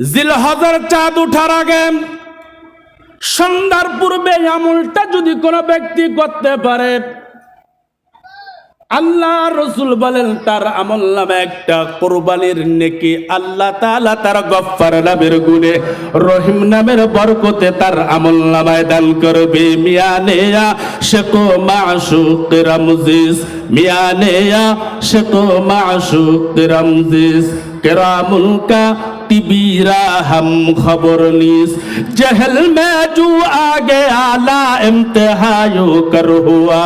জিলহজের চাঁদ উঠার আগে সন্ধ্যার পূর্বে আমলটা যদি কোনো ব্যক্তি করতে পারে, আল্লাহ রসুল বলেন, তার আমল নামে একটা কোরবানির নেকি আল্লাহ তাআলা তার গফফার নামের গুণে, রহিম নামের বরকতে তার আমল নামায় দান করবে। মিয়ানেয়া শেকো মাশুক রামজিস। মিয়ানেয়া শেকো মাশুক রামজিস। কেরামুল কা तिबीरा हम खबर नीस जहल में जो आगे आला इम्तिहायो कर हुआ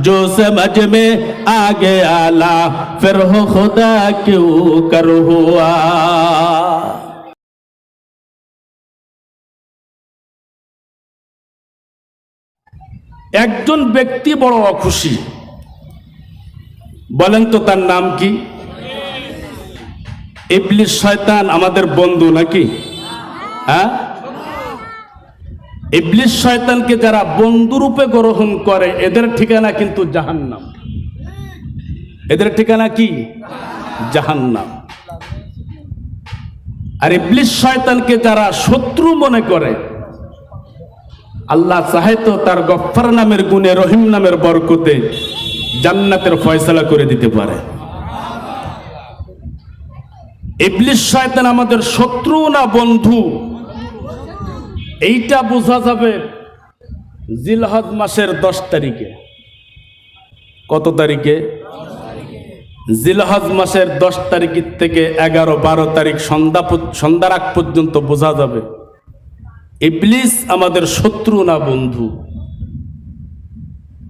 जो समझ में आगे आला फिर हो खुदा क्यों कर हुआ একজন ব্যক্তি বড় অখুশি বলেন তো তার নাম কি ইবলিস শয়তান আমাদের বন্ধু নাকি? হ্যাঁ? ইবলিশ শয়তানকে যারা বন্ধুরূপে গ্রহণ করে, এদের ঠিকানা কিন্তু জাহান্নাম। এদের ঠিকানা কি? জাহান্নাম। আর ইবলিশ শয়তানকে যারা শত্রু মনে করে, আল্লাহ চাহে তো তার গফফার নামের গুণে রহিম নামের বরকতে জান্নাতের ফয়সালা করে দিতে পারে। ইবলিশ শয়তান আমাদের শত্রু না বন্ধু? এইটা বোঝা যাবে জিলহজ মাসের দশ তারিখে। কত তারিখে? জিলহজ মাসের দশ তারিখ থেকে এগারো, বারো তারিখ সন্ধ্যা সন্ধ্যার আগ পর্যন্ত বোঝা যাবে ইবলিস আমাদের শত্রু না বন্ধু।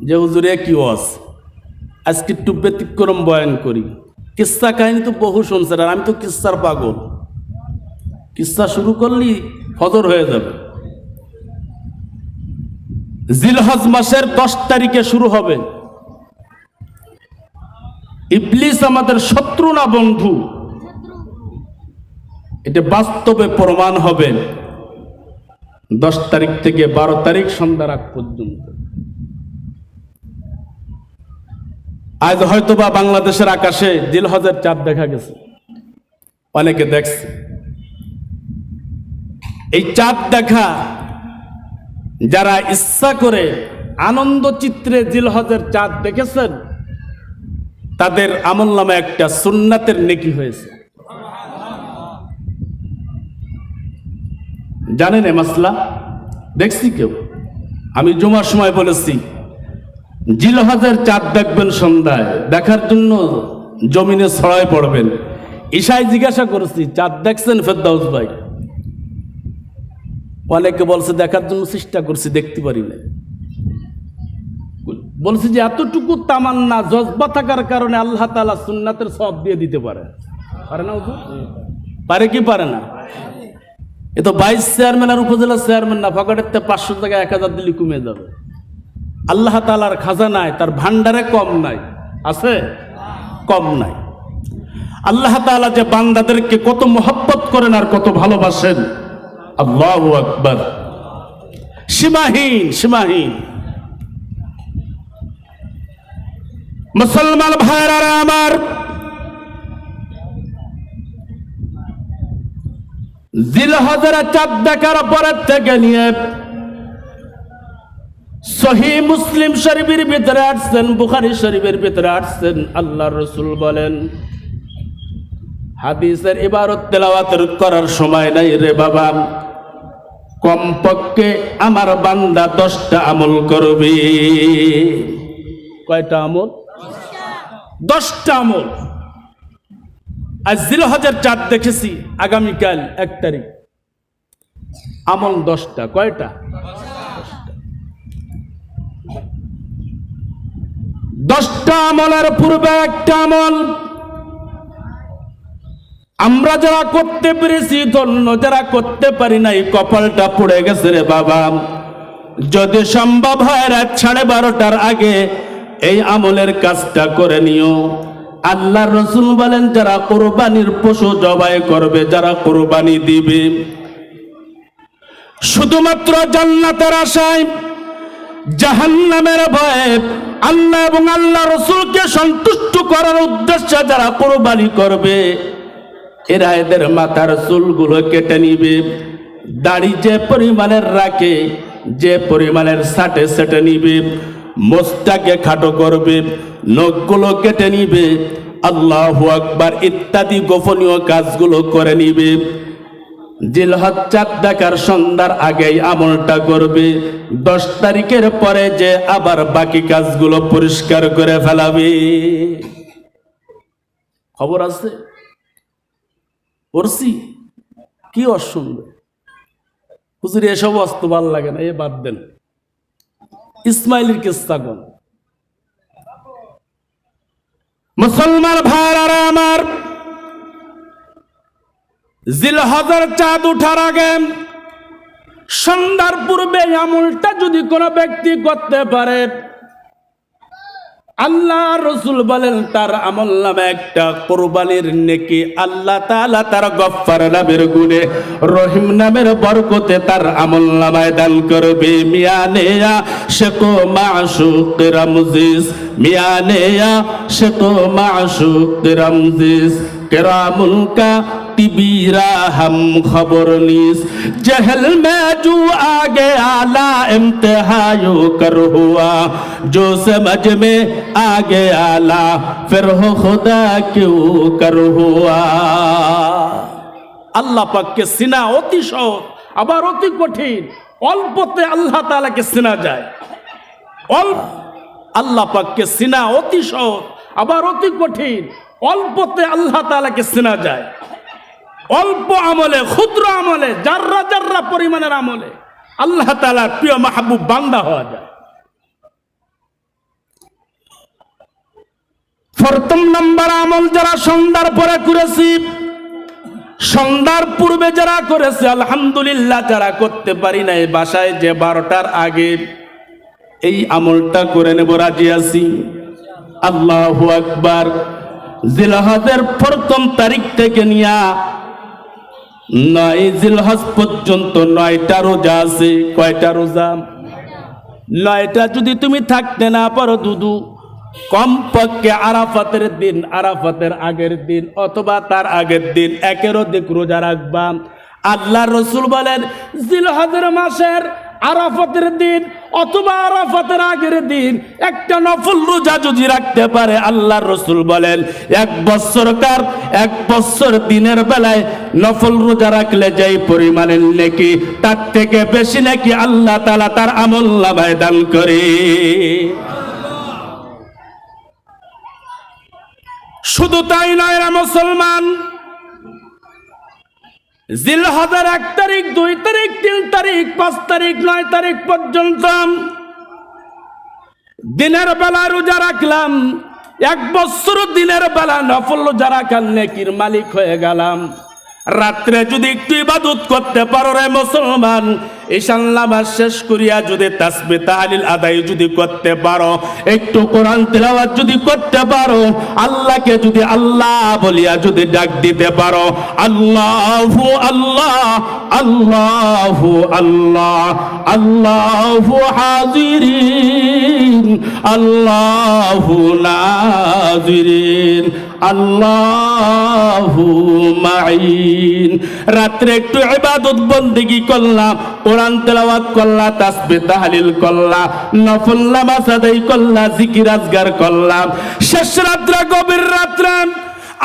যে হুজুরে কি ওয়াজ? আজকে একটু ব্যতিক্রম বয়ান করি। কিস্সা কাহিনী তো বহু শুনছেন, আর আমি তো কিস্সার পাগল। কিস্সা শুরু করলি ফজর হয়ে যাবে। জিলহজ মাসের দশ তারিখে শুরু হবে। ইবলিস আমাদের শত্রু না বন্ধু? এটা বাস্তবে প্রমাণ হবে। দশ তারিখ থেকে বারো তারিখ সন্ধ্যা আগ পর্যন্ত। আজ হয়তোবা বাংলাদেশের আকাশে দিলহজের চাঁদ দেখা গেছে। অনেকে দেখছে। এই চাঁদ দেখা যারা ইচ্ছা করে আনন্দ চিত্রে জিলহজের চাঁদ দেখেছেন, তাদের আমল নামে একটা সুন্নাতের নেকি হয়েছে। জানেন এ মাসলা? দেখছি কেউ। আমি জমার সময় বলেছি জিলহাজের চাঁদ দেখবেন সন্ধ্যায়। দেখার জন্য জমিনে ছড়ায় পড়বেন। ঈশায় জিজ্ঞাসা করেছি, চাঁদ দেখছেন ফেরদাউস ভাই? অনেকে বলছে, দেখার জন্য চেষ্টা করছি, দেখতে পারি না বলছি যে, এতটুকু তামান্না, জজবা থাকার কারণে আল্লাহ তালা সুন্নাতের সব দিয়ে দিতে পারে। পারে না পারে কি পারে না? এ তো বাইশ চেয়ারম্যান আর উপজেলা চেয়ারম্যান না ফকাটের থেকে পাঁচশো টাকা এক হাজার দিলে কমে যাবে। আল্লাহ তালার খাজানায় তার ভান্ডারে কম নাই। আছে? কম নাই। আল্লাহ তাআলা যে বান্দাদেরকে কত মহব্বত করেন আর কত ভালোবাসেন। আল্লাহ আকবর। সীমাহীন সীমাহীন। মুসলমান ভাইরা আমার, জিলহজের চাঁদ দেখার পরের থেকে নিয়ে সহি মুসলিম শরীফের ভিতরে আসছেন, বুখারি শরীফের ভিতরে আসছেন আল্লাহ রসুল বলেন, হাদিসের ইবারত তেলাওয়াতের করার সময় নাই রে বাবা। কমপক্ষে আমার বান্দা দশটা আমল করবে। কয়টা আমল? দশটা আমল। আজ জিরো হাজার চাঁদ দেখেছি, আগামীকাল এক তারিখ। আমল দশটা, কয়টা? দশটা আমলের পূর্বে একটা আমল। আমরা যারা করতে পেরেছি, ধন্য যারা করতে পারি নাই, কপালটা পড়ে গেছে রে বাবা। যদি সম্ভব হয় রাত সাড়ে বারোটার আগে এই আমলের কাজটা করে নিও। আল্লাহ রসুল বলেন, যারা কোরবানির পশু জবাই করবে, যারা কোরবানি দিবে। শুধুমাত্র জান্নাতের আশায় জাহান্নামের ভয়ে আল্লাহ এবং আল্লাহ রসুলকে সন্তুষ্ট করার উদ্দেশ্যে যারা কোরবানি করবে, এরা এদের মাথার চুলগুলো কেটে নিবে, দাড়ি যে পরিমাণের রাখে, যে পরিমাণের সাটে সেটে নিবে, মোস্তাকে খাটো করবে, নখগুলো কেটে নিবে, আল্লাহ আকবার ইত্যাদি গোপনীয় কাজগুলো করে নিবে। জিলহজ চাঁদ দেখার সন্ধ্যার আগেই আমলটা করবে। দশ তারিখের পরে যে আবার বাকি কাজগুলো পরিষ্কার করে ফেলাবে। খবর আছে? পড়ছি কি অসুন্দর। হুজুর, এসব অস্ত ভালো লাগে না, এ বাদ দেন। ইসমাইলের কিস্তা কোন? মুসলমান ভাইরা আমার জিলহজের চাঁদ উঠার আগে সন্ধ্যার পূর্বে আমলটা যদি কোনো ব্যক্তি করতে পারে, আল্লাহ রসুল বলেন, তার আমল নামে একটা কোরবানির নেকি আল্লাহ তাআলা তার গফফার নামের গুণে, রহিম নামের বরকতে তার আমল নামায় দান করবে। মিয়ানেয়া শেকো মাশুক রামজিস মিয়ানেয়া শেকো মাশুক রামজিস। کرامن کا تبیرا ہم خبر نیس جہل میں جو آگے آلہ امتحایو کر ہوا جو سمجھ میں آگے آلہ پھر ہو خدا کیوں کر ہوا আল্লাহ পাককে সিনা অতি সহজ আবার অতি কঠিন অল্পতে আল্লাহ তালাকে সিনা যায় অল্প আল্লাহ পাককে সিনা অতি সহজ আবার অতি কঠিন অল্পতে আল্লাহ তাআলাকে চেনা যায়। অল্প আমলে, ক্ষুদ্র আমলে জাররা জাররা পরিমাণের আমলে, আল্লাহ তালার প্রিয় মাহবুব বান্দা হওয়া যায়। প্রথম নম্বর আমল যারা সন্ধ্যার পরে করেছি, সন্ধ্যার পূর্বে যারা করেছে, আলহামদুলিল্লাহ যারা করতে পারি নাই, বাসায় যে বারোটার আগে এই আমলটা করে নেব, রাজি আছি। আল্লাহ আকবার। জিলহাজের প্রথম তারিখ থেকে নিয়া নয় জিলহজ পর্যন্ত নয়টা রোজা আছে। কয়টা রোজা? নয়টা। যদি তুমি থাকতে না পারো দুদু, কমপক্ষে আরাফাতের দিন, আরাফাতের আগের দিন অথবা তার আগের দিন একের অধিক রোজা রাখবা। আল্লাহ রসুল বলেন, জিলহজের মাসের আরাফাতের দিন অথবা আরাফাতের আগের দিন একটা নফল রোজা যদি রাখতে পারে আল্লাহ রসুল বলেন, এক বছরকার এক বছর দিনের বেলায় নফল রোজা রাখলে যেই পরিমাণের নেকি, তার থেকে বেশি নাকি আল্লাহ তালা তার আমল নামায় দান করে। শুধু তাই নয় মুসলমান জিলহজের এক তারিখ, দুই তারিখ, তিন তারিখ, পাঁচ তারিখ, নয় তারিখ পর্যন্ত দিনের বেলা রোজা রাখলাম। এক বছর দিনের বেলা নফল রোজা রাখার নেকির মালিক হয়ে গেলাম। রাত্রে যদি একটু ইবাদত করতে পারো রে মুসলমান ঈশান নামাজ শেষ করিয়া যদি তাসবি তাহলিল আদায় যদি করতে পারো, একটু কোরআন তেলাওয়াত যদি করতে পারো, আল্লাহকে যদি আল্লাহ বলিয়া যদি ডাক দিতে পারো, আল্লাহু আল্লাহ আল্লাহু আল্লাহ, আল্লাহু হাজিরিন, আল্লাহু নাজিরিন, আল্লাহু মাইন রাত্রে একটু ইবাদত বন্দেগি করলাম কোরআন তেলাওয়াত করলা, তাসবিহ তাহলিল করলা, নফল নামাজ আদায় করলা, জিকির আজগার করলাম শেষ রাত্রা, গভীর রাত্রা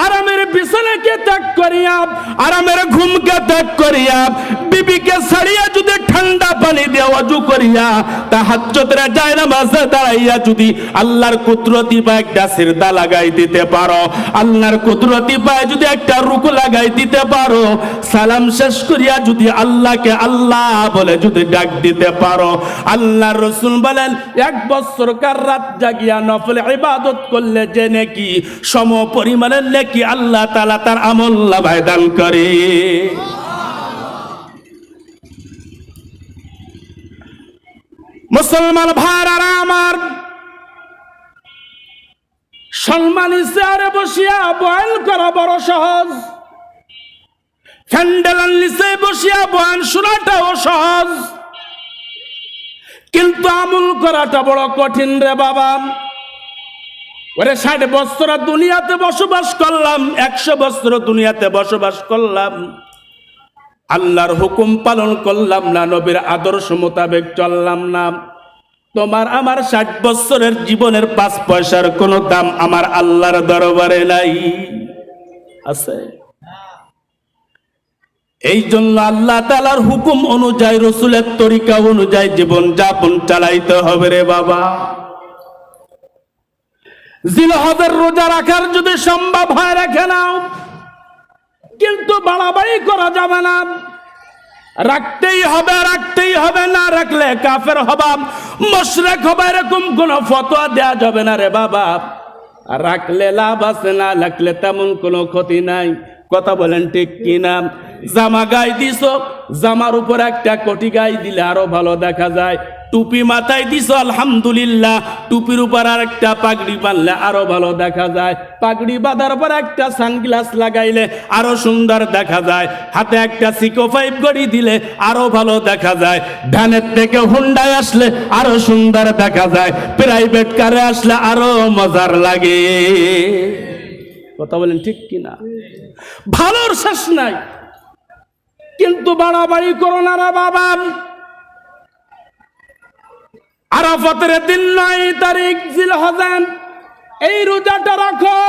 আরামের বিছানাকে ত্যাগ করিয়া, আরামের ঘুমকে ত্যাগ করিয়া বিবিকে ছাড়িয়া যদি ঠান্ডা পানি দিয়ে করিয়া যায় দাঁড়াইয়া যদি আল্লাহর কুদরতি একটা সিরদা লাগাই দিতে পারো, আল্লাহর কুদরতি যদি একটা রুকু লাগাই দিতে পারো, সালাম শেষ করিয়া যদি আল্লাহকে আল্লাহ বলে যদি ডাক দিতে পারো আল্লাহ রসুল বলেন, এক বছর কার রাত জাগিয়া নফল ইবাদত করলে যে নাকি সম পরিমাণের নাকি আল্লাহ তালা তার আমল লাভায় দান করে। মুসলমান ভাইরা আমার। সম্মানী চেয়ারে বসিয়া বয়ান করা বড় সহজ। ফ্যান্ডেলার নিচে বসিয়া বয়ান শোনাটাও সহজ। কিন্তু আমল করাটা বড় কঠিন রে বাবা। ওরে ষাট বছর দুনিয়াতে বসবাস করলাম, একশো বছর দুনিয়াতে বসবাস করলাম। আল্লাহর হুকুম পালন করলাম না, নবীর আদর্শ মোতাবেক চললাম না। তোমার আমার ষাট বছরের জীবনের পাঁচ পয়সার কোনো দাম আমার আল্লাহর দরবারে নাই। আছে? এই জন্য আল্লাহ তালার হুকুম অনুযায়ী, রসুলের তরিকা অনুযায়ী জীবন যাপন চালাইতে হবে রে বাবা। জিলহজের রোজা রাখার যদি সম্ভব হয়, রেখে নাও। কিন্তু বাড়াবাড়ি করা যাবে না। রাখতেই হবে রাখতেই হবে, না রাখলে কাফের হবা মশরেক হবে এরকম কোন ফতোয়া দেয়া যাবে না রে বাবা। রাখলে লাভ আছে, না রাখলে তেমন কোনো ক্ষতি নাই। কথা বলেন ঠিক কিনা? জামা গায়ে দিছ, জামার উপর একটা কোটি গাই দিলে আরও ভালো দেখা যায়। টুপি মাথায় দিছ, আলহামদুলিল্লাহ। টুপির উপর আর একটা পাগড়ি বানলে আরও ভালো দেখা যায়। পাগড়ি বাঁধার পর একটা সানগ্লাস লাগাইলে আরও সুন্দর দেখা যায়। হাতে একটা সিকো ফাইভ গড়ি দিলে আরও ভালো দেখা যায়। ভ্যানের থেকে হুন্ডায় আসলে আরও সুন্দর দেখা যায়। প্রাইভেট কারে আসলে আরও মজার লাগে। কথা বলেন ঠিক কিনা? ভালোর শেষ নাই। কিন্তু বাড়াবাড়ি করো না বাবা। আরাফাতের দিন নয় তারিখ জিল হজান এই রোজাটা রাখো।